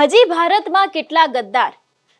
હજી ભારતમાં કેટલા ગદ્દાર?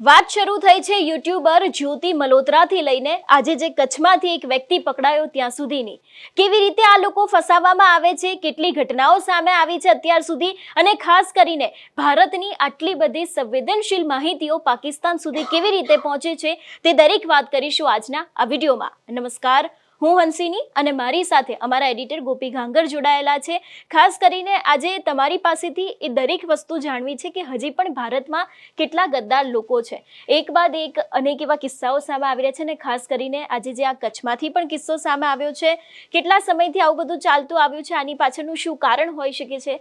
વાત શરૂ થઈ છે યુટ્યુબર જ્યોતિ મલોત્રાથી લઈને આજે જે કચ્છમાંથી એક વ્યક્તિ પકડાયો ત્યાં સુધીની. કેવી રીતે આ લોકો ફસાવવામાં આવે છે, કેટલી ઘટનાઓ સામે આવી છે અત્યાર સુધી અને ખાસ કરીને ભારતની આટલી બધી સંવેદનશીલ માહિતીઓ પાકિસ્તાન સુધી કેવી રીતે પહોંચે છે તે દરેક વાત કરીશું આજના આ વિડીયોમાં. નમસ્કાર હું હંસિની અને મારી સાથે અમારા એડિટર ગોપી ઘાંગર જોડાયેલા છે. ખાસ કરીને આજે તમારી પાસેથી એ દરેક વસ્તુ જાણવી છે કે હજી પણ ભારતમાં કેટલા ગદ્દાર લોકો છે. એક બાદ એક અનેક એવા કિસ્સાઓ સામે આવી રહ્યા છે અને ખાસ કરીને આજે જે આ કચ્છમાંથી પણ કિસ્સો સામે આવ્યો છે, કેટલા સમયથી આવું બધું ચાલતું આવ્યું છે, આની પાછળનું શું કારણ હોઈ શકે છે?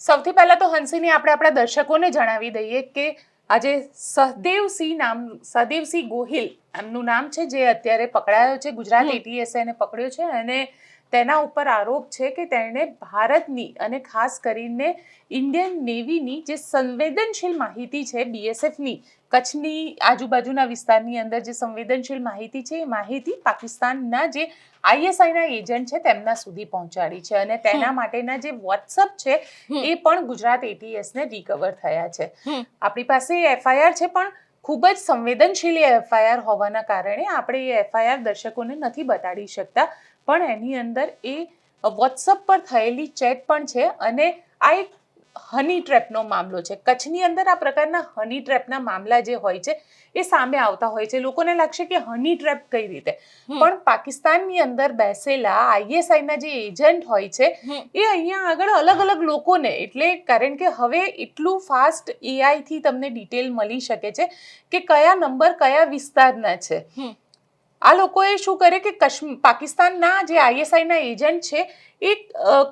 સૌથી પહેલા તો હંસિની આપણે આપણા દર્શકોને જણાવી દઈએ કે આજે સહદેવસિંહ નામ સહદેવસિંહ ગોહિલ એમનું નામ છે જે અત્યારે પકડાયો છે ગુજરાત એટીએસએ એટીએસ એને પકડ્યો છે અને તેના ઉપર આરોપ છે કે તેણે ભારતની અને ખાસ કરીને ઇન્ડિયન નેવીની જે સંવેદનશીલ માહિતી છે બીએસએફની કચ્છની આજુબાજુના વિસ્તારની અંદર જે સંવેદનશીલ માહિતી છે એ માહિતી પાકિસ્તાનના જે આઈએસઆઈના એજન્ટ છે તેમના સુધી પહોંચાડી છે અને તેના માટેના જે વોટ્સઅપ છે એ પણ ગુજરાત એટીએસને રિકવર થયા છે. આપણી પાસે એફઆઈઆર છે પણ ખૂબ જ સંવેદનશીલ એફઆઈઆર હોવાના કારણે આપણે એ એફઆઈઆર દર્શકોને નથી બતાડી શકતા. પણ એની અંદર એ વોટ્સઅપ પર થયેલી ચેટ પણ છે અને આ એક હની ટ્રેપનો મામલો છે. કચ્છની અંદર આ પ્રકારના હની ટ્રેપના મામલા જે હોય છે એ સામે આવતા હોય છે. લોકોને લાગશે કે હની ટ્રેપ કઈ રીતે? પણ પાકિસ્તાનની અંદર બેસેલા આઈએસઆઈના જે એજન્ટ હોય છે એ અહીંયા આગળ અલગ અલગ લોકોને એટલે કારણ કે હવે એટલું ફાસ્ટ એઆઈથી તમને ડિટેલ મળી શકે છે કે કયા નંબર કયા વિસ્તારના છે. આ લોકોએ શું કરે કે પાકિસ્તાનના જે આઈએસઆઈના એજન્ટ છે એ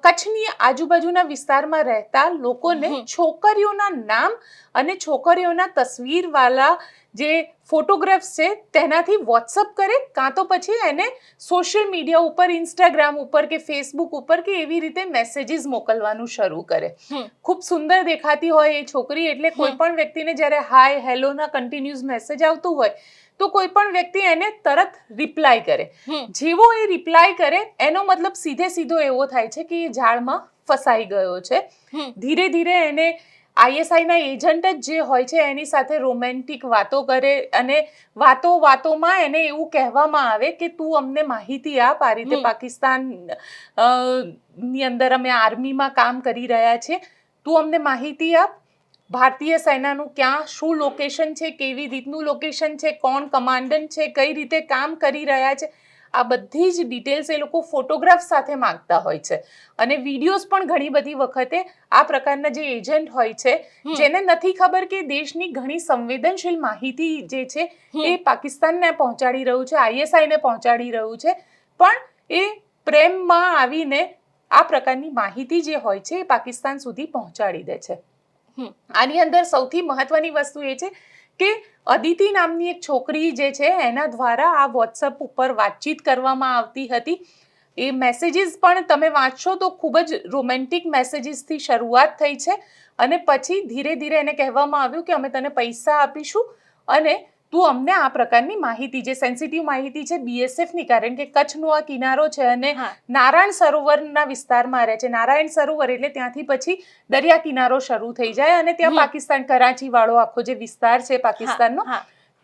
કચ્છની આજુબાજુના વિસ્તારમાં રહેતા લોકોને છોકરીઓના નામ અને છોકરીઓના તસવીરવાળા જે ફોટોગ્રાફ્સ છે તેનાથી વોટ્સઅપ કરે કાં તો પછી એને સોશિયલ મીડિયા ઉપર ઇન્સ્ટાગ્રામ ઉપર કે ફેસબુક ઉપર કે એવી રીતે મેસેજીસ મોકલવાનું શરૂ કરે. ખૂબ સુંદર દેખાતી હોય એ છોકરી એટલે કોઈ પણ વ્યક્તિને જ્યારે હાય હેલોના કન્ટિન્યુઅસ મેસેજ આવતું હોય તો કોઈ પણ વ્યક્તિ એને તરત રિપ્લાય કરે. જેવો એ રિપ્લાય કરે એનો મતલબ સીધે સીધો એવો થાય છે કે એ ઝાડમાં ફસાઈ ગયો છે. ધીરે ધીરે એને આઈએસઆઈના એજન્ટ જ જે હોય છે એની સાથે રોમેન્ટિક વાતો કરે અને વાતો વાતોમાં એને એવું કહેવામાં આવે કે તું અમને માહિતી આપ આ રીતે પાકિસ્તાનની અંદર અમે આર્મીમાં કામ કરી રહ્યા છીએ તું અમને માહિતી આપ ભારતીય સેનાનું ક્યાં શું લોકેશન છે કેવી રીતનું લોકેશન છે કોણ કમાન્ડન્ટ છે કઈ રીતે કામ કરી રહ્યા છે આ બધી જ ડિટેલ્સ એ લોકો ફોટોગ્રાફ સાથે માંગતા હોય છે. અને વિડીયોઝ પણ ઘણી બધી વખતે આ પ્રકારના જે એજન્ટ હોય છે જેને નથી ખબર કે દેશની ઘણી સંવેદનશીલ માહિતી જે છે એ પાકિસ્તાનને પહોંચાડી રહ્યું છે આઈએસઆઈને પહોંચાડી રહ્યું છે પણ એ પ્રેમમાં આવીને આ પ્રકારની માહિતી જે હોય છે એ પાકિસ્તાન સુધી પહોંચાડી દે છે. આની અંદર સૌથી મહત્વની વસ્તુ એ છે કે અદિતિ નામની એક છોકરી જે છે એના દ્વારા આ વોટ્સઅપ ઉપર વાતચીત કરવામાં આવતી હતી. એ મેસેજીસ પણ તમે વાંચશો તો ખૂબ જ રોમેન્ટિક મેસેજીસથી શરૂઆત થઈ છે. અને પછી ધીરે ધીરે એને કહેવામાં આવ્યું કે અમે તને પૈસા આપીશું અને તું અમને આ પ્રકારની માહિતી જે સેન્સિટિવ માહિતી છે બીએસએફની કારણ કે કચ્છનો આ કિનારો છે અને. નારાયણ સરોવરના વિસ્તારમાં રહે છે. નારાયણ સરોવર એટલે ત્યાંથી પછી દરિયા કિનારો શરૂ થઈ જાય અને ત્યાં પાકિસ્તાન કરાચી વાળો આખો જે વિસ્તાર છે પાકિસ્તાનનો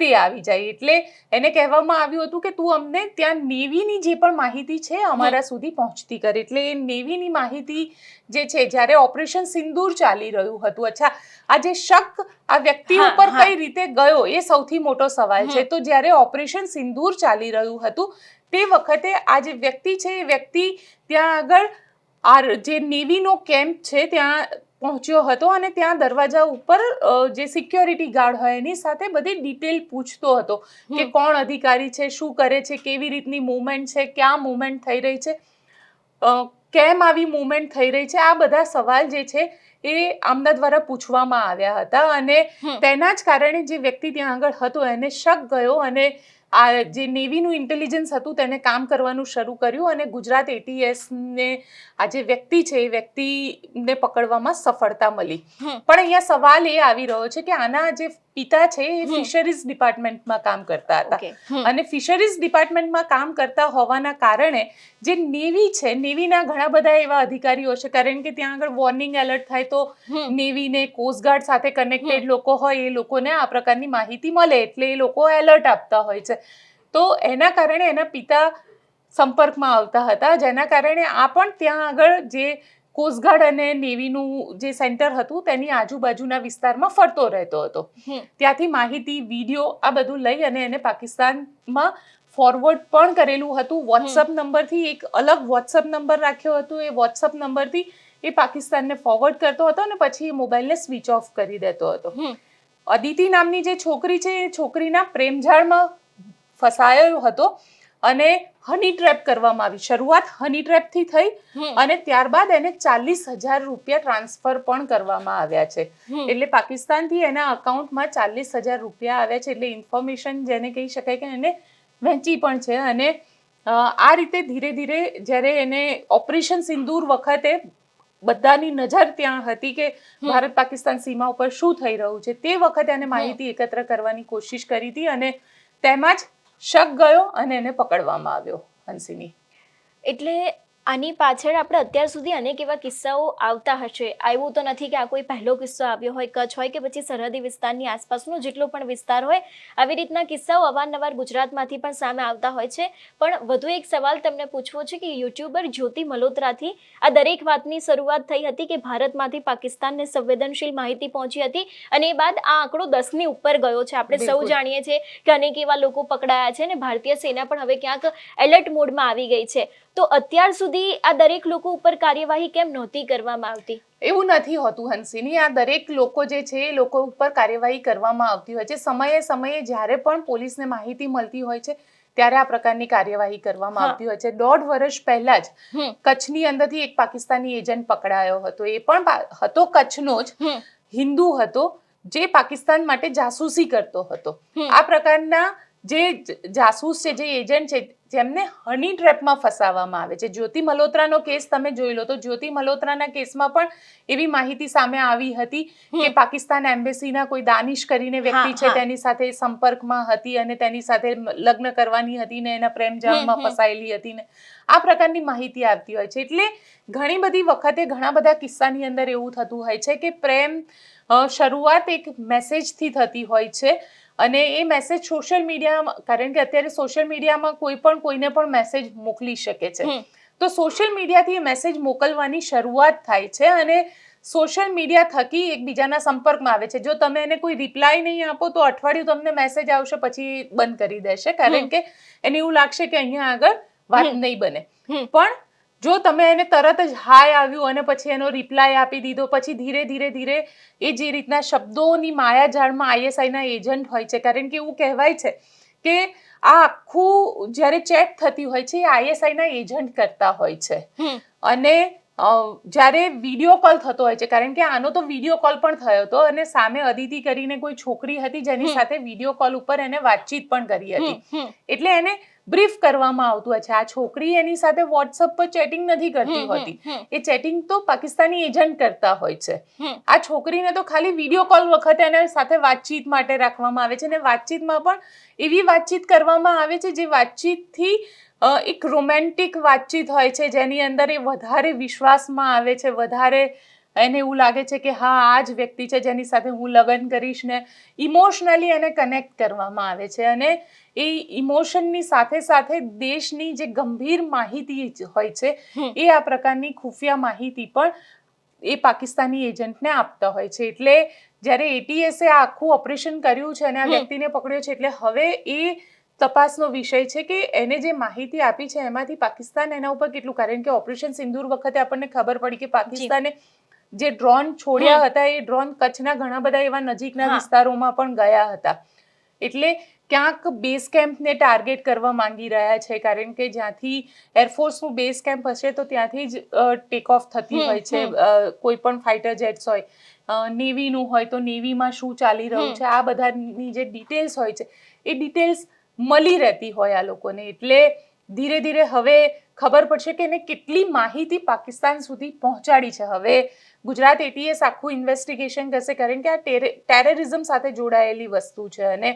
હા, તે આવી જાય. એટલે એને કહેવામાં આવ્યું હતું કે તું અમને ત્યાં નેવીની જે પણ માહિતી છે અમારા સુધી પહોંચતી કર. એટલે એ નેવીની માહિતી જે છે જ્યારે ઓપરેશન સિંદૂર ચાલી રહ્યું હતું અચ્છા આ જે શક આ વ્યક્તિ ઉપર કઈ રીતે ગયો એ સૌથી મોટો સવાલ છે. તો જ્યારે ઓપરેશન સિંદૂર ચાલી રહ્યું હતું તે વખતે આ જે વ્યક્તિ છે એ વ્યક્તિ ત્યાં આગળ આ જે નેવીનો કેમ્પ છે ત્યાં પહોંચ્યો હતો અને ત્યાં દરવાજા ઉપર જે સિક્યોરિટી ગાર્ડ હોય એની સાથે બધી ડિટેલ પૂછતો હતો કે કોણ અધિકારી છે શું કરે છે કેવી રીતની મુવમેન્ટ છે ક્યાં મુવમેન્ટ થઈ રહી છે કેમ આવી મુવમેન્ટ થઈ રહી છે આ બધા સવાલ જે છે એ આમના દ્વારા પૂછવામાં આવ્યા હતા અને તેના જ કારણે જે વ્યક્તિ ત્યાં આગળ હતો એને શક ગયો અને આ જે નેવીનું ઇન્ટેલિજન્સ હતું તેને કામ કરવાનું શરૂ કર્યું અને ગુજરાત એટીએસને આ જે વ્યક્તિ છે એ વ્યક્તિને પકડવામાં સફળતા મળી. પણ અહીંયા સવાલ એ આવી રહ્યો છે કે આના જે પિતા છે એ ફિશરીઝ ડિપાર્ટમેન્ટમાં કામ કરતા હતા. અને ફિશરીઝ ડિપાર્ટમેન્ટમાં કામ કરતા હોવાના કારણે જે નેવી છે નેવીના ઘણા બધા એવા અધિકારીઓ છે કારણ કે ત્યાં આગળ વોર્નિંગ એલર્ટ થાય તો. નેવીને કોસ્ટગાર્ડ સાથે કનેક્ટેડ લોકો હોય એ લોકોને આ પ્રકારની માહિતી મળે એટલે એ લોકો એલર્ટ આપતા હોય છે. તો એના કારણે એના પિતા સંપર્કમાં આવતા હતા જેના કારણે આ પણ ત્યાં આગળ જે કોસ્ટગાર્ડ અને નેવીનું જે સેન્ટર હતું તેની આજુબાજુના વિસ્તારમાં ફરતો રહેતો હતો. ત્યાંથી માહિતી વીડિયો આ બધું લઈ અને એને પાકિસ્તાનમાં ફોરવર્ડ પણ કરેલું હતું. વોટ્સઅપ નંબરથી એક અલગ વોટ્સઅપ નંબર રાખ્યો હતો. એ વોટ્સઅપ નંબરથી એ પાકિસ્તાનને ફોરવર્ડ કરતો હતો અને પછી એ મોબાઈલને સ્વિચ ઓફ કરી દેતો હતો. અદિતિ નામની જે છોકરી છે એ છોકરીના પ્રેમઝાળમાં ફસાયો હતો. અને હની ટ્રેપ કરવામાં આવી. શરૂઆત હની ટ્રેપથી થઈ અને ત્યારબાદ એને ચાલીસ હજાર રૂપિયા ટ્રાન્સફર પણ કરવામાં આવ્યા છે. એટલે પાકિસ્તાનથી એના અકાઉન્ટમાં ચાલીસ હજાર રૂપિયા આવ્યા છે. એટલે ઇન્ફોર્મેશન જેને કહી શકાય કે એને વહેંચી પણ છે. અને આ રીતે ધીરે ધીરે જ્યારે એને ઓપરેશન સિંદૂર વખતે બધાની નજર ત્યાં હતી કે ભારત પાકિસ્તાન સીમા ઉપર શું થઈ રહ્યું છે તે વખતે એને માહિતી એકત્ર કરવાની કોશિશ કરી હતી. અને તેમાં જ શક ગયો અને એને પકડવામાં આવ્યો હંસિની. એટલે આની પાછળ આપણે અત્યાર સુધી અનેક એવા કિસ્સાઓ આવતા હશે. આવ્યું તો નથી કે આ કોઈ પહેલો કિસ્સો આવ્યો હોય કચ્છ હોય કે પછી સરહદી વિસ્તારની આસપાસનો જેટલો પણ વિસ્તાર હોય આવી રીતના કિસ્સાઓ અવારનવાર ગુજરાતમાંથી પણ સામે આવતા હોય છે. પણ વધુ એક સવાલ તમને પૂછવો છે કે યુટ્યુબર જ્યોતિ મલોત્રાથી આ દરેક વાતની શરૂઆત થઈ હતી કે ભારતમાંથી પાકિસ્તાનને સંવેદનશીલ માહિતી પહોંચી હતી અને એ બાદ આ આંકડો દસની ઉપર ગયો છે. આપણે સૌ જાણીએ છીએ કે અનેક એવા લોકો પકડાયા છે અને ભારતીય સેના પણ હવે ક્યાંક એલર્ટ મોડમાં આવી ગઈ છે. તો અત્યાર સુધી આ દરેક લોકો ઉપર કાર્યવાહી કેમ નહોતી કરવામાં આવતી? એવું નથી હોતું હંસીની. આ દરેક લોકો જે છે એ લોકો ઉપર કાર્યવાહી કરવામાં આવતી હોય છે. સમયે સમયે જ્યારે પણ પોલીસને માહિતી મળતી હોય છે ત્યારે આ પ્રકારની કાર્યવાહી કરવામાં આવતી હોય છે. દોઢ વર્ષ પહેલા જ કચ્છની અંદરથી એક પાકિસ્તાની એજન્ટ પકડાયો હતો. એ પણ હતો કચ્છનો જ હિન્દુ હતો જે પાકિસ્તાન માટે જાસૂસી કરતો હતો. આ પ્રકારના જે જાસૂસ છે જે એજન્ટ છે જેમને હની ટ્રેપમાં ફસાવવામાં આવે છે. જ્યોતિ મલ્હોત્રાનો કેસ તમે જોઈ લો તો જ્યોતિ મલ્હોત્રાના કેસમાં પણ એવી માહિતી સામે આવી હતી કે પાકિસ્તાન એમ્બેસીના કોઈ દાનિશ કરીને વ્યક્તિ છે તેની સાથે સંપર્કમાં હતી અને તેની સાથે લગ્ન કરવાની હતી ને એના પ્રેમજાળમાં. ફસાયેલી હતી ને. આ પ્રકારની માહિતી આવતી હોય છે. એટલે ઘણી બધી વખતે ઘણા બધા કિસ્સાની અંદર એવું થતું હોય છે કે પ્રેમ શરૂઆત એક મેસેજથી થતી હોય છે અને એ મેસેજ સોશિયલ મીડિયામાં કારણ કે અત્યારે સોશિયલ મીડિયામાં કોઈ પણ કોઈને પણ મેસેજ મોકલી શકે છે. તો સોશિયલ મીડિયાથી એ મેસેજ મોકલવાની શરૂઆત થાય છે અને સોશિયલ મીડિયા થકી એકબીજાના સંપર્કમાં આવે છે. જો તમે એને કોઈ રિપ્લાય નહીં આપો તો અઠવાડિયું તમને મેસેજ આવશે પછી બંધ કરી દેશે. કારણ કે એને એવું લાગશે કે અહીંયા આગળ વાત નહીં બને. પણ જો તમે એને તરત જ હાય આવ્યું અને પછી એનો રિપ્લાય આપી દીધો પછી ધીરે ધીરે ધીરે એ જે રીતના શબ્દોની માયાજાળમાં આઈએસઆઈના એજન્ટ હોય છે કારણ કે એવું કહેવાય છે કે આ આખું જ્યારે ચેટ થતી હોય છે એ આઈએસઆઈના એજન્ટ કરતા હોય છે. અને જ્યારે વીડિયો કોલ થતો હોય છે કારણ કે આનો તો વીડિયો કોલ પણ થયો હતો અને સામે અદિતિ કરીને કોઈ છોકરી હતી જેની સાથે વીડિયો કોલ ઉપર એને વાતચીત પણ કરી હતી. એટલે એને બ્રીફ કરવામાં આવતું હોય છે. આ છોકરી એની સાથે વોટ્સઅપ પર ચેટિંગ નથી કરતી હોતી. એ ચેટિંગ તો પાકિસ્તાની એજન્ટ કરતા હોય છે. આ છોકરીને તો ખાલી વીડિયો કોલ વખતે એને સાથે વાતચીત માટે રાખવામાં આવે છે અને વાતચીતમાં પણ એવી વાતચીત કરવામાં આવે છે જે વાતચીતથી એક રોમેન્ટિક વાતચીત હોય છે. જેની અંદર એ વધારે વિશ્વાસમાં આવે છે વધારે એને એવું લાગે છે કે હા આ જ વ્યક્તિ છે જેની સાથે હું લગ્ન કરીશ ને ઇમોશનલી એને કનેક્ટ કરવામાં આવે છે. અને એ ઇમોશનની સાથે સાથે દેશની જે ગંભીર માહિતી હોય છે એ આ પ્રકારની ખુફિયા માહિતી પણ એ પાકિસ્તાની એજન્ટને આપતા હોય છે. એટલે જ્યારે એટીએસે આ આખું ઓપરેશન કર્યું છે અને આ વ્યક્તિને પકડ્યો છે એટલે હવે એ તપાસનો વિષય છે કે એને જે માહિતી આપી છે એમાંથી પાકિસ્તાન એના ઉપર કેટલું? કારણ કે ઓપરેશન સિંદૂર વખતે આપણને ખબર પડી કે પાકિસ્તાને જે ડ્રોન છોડ્યા હતા એ ડ્રોન કચ્છના ઘણા બધા એવા નજીકના વિસ્તારોમાં પણ ગયા હતા. એટલે ક્યાંક બેઝ કેમ્પને ટાર્ગેટ કરવા માંગી રહ્યા છે કારણ કે જ્યાંથી એરફોર્સનું બેઝ કેમ્પ હશે તો ત્યાંથી જ ટેક ઓફ થતી હોય છે કોઈ પણ ફાઇટર જેટ્સ હોય. નેવીનું હોય તો નેવીમાં શું ચાલી રહ્યું છે આ બધાની જે ડિટેલ્સ હોય છે એ ડિટેલ્સ મળી રહેતી હોય આ લોકોને. એટલે ધીરે ધીરે હવે ખબર પડશે કે એને કેટલી માહિતી પાકિસ્તાન સુધી પહોંચાડી છે. હવે ગુજરાત એટીએસ આખું ઇન્વેસ્ટિગેશન કરશે કારણ કે આ ટેરે ટેરરિઝમ સાથે જોડાયેલી વસ્તુ છે અને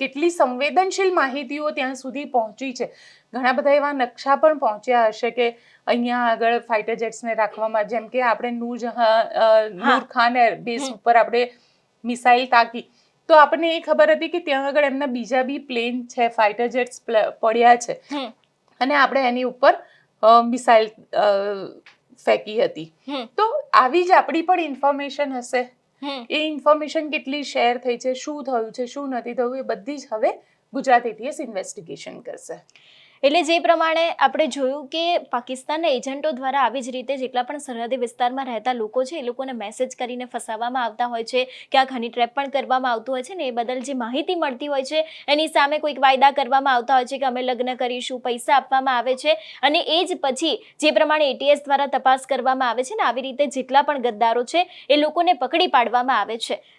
કેટલી સંવેદનશીલ માહિતીઓ ત્યાં સુધી પહોંચી છે. ઘણા બધા એવા નકશા પણ પહોંચ્યા હશે કે અહીંયા આગળ ફાઇટર જેટ્સને રાખવામાં જેમ કે આપણે નૂરજહાં અ, નૂર ખાન બેઝ ઉપર આપણે મિસાઇલ તાકી. તો આપણને એ ખબર હતી કે ત્યાં આગળ એમના બીજા બી પ્લેન છે ફાઇટર જેટ્સ પડ્યા છે. અને આપણે એની ઉપર મિસાઇલ ફેંકી હતી. તો આવી જ આપણી પણ ઇન્ફોર્મેશન હશે. એ ઇન્ફોર્મેશન કેટલી શેર થઈ છે શું થયું છે શું નથી થયું એ બધી જ હવે ગુજરાત એટીએસ ઇન્વેસ્ટિગેશન કરશે. એટલે જે પ્રમાણે આપણે જોયું કે પાકિસ્તાનના એજન્ટો દ્વારા આવી જ રીતે જેટલા પણ સરહદી વિસ્તારમાં રહેતા લોકો છે, એ લોકોને મેસેજ કરીને ફસાવવામાં આવતા હોય છે ક્યાંક હની ટ્રેપ પણ કરવામાં આવતું હોય છે ને એ બદલ જે માહિતી મળતી હોય છે, એની સામે કોઈક વાયદા કરવામાં આવતા હોય છે કે અમે લગ્ન કરીશું, પૈસા આપવામાં આવે છે અને એ જ પછી જે પ્રમાણે એટીએસ દ્વારા તપાસ કરવામાં આવે છે ને, આવી રીતે જેટલા પણ ગદ્દારો છે, એ લોકોને પકડી પાડવામાં આવે છે.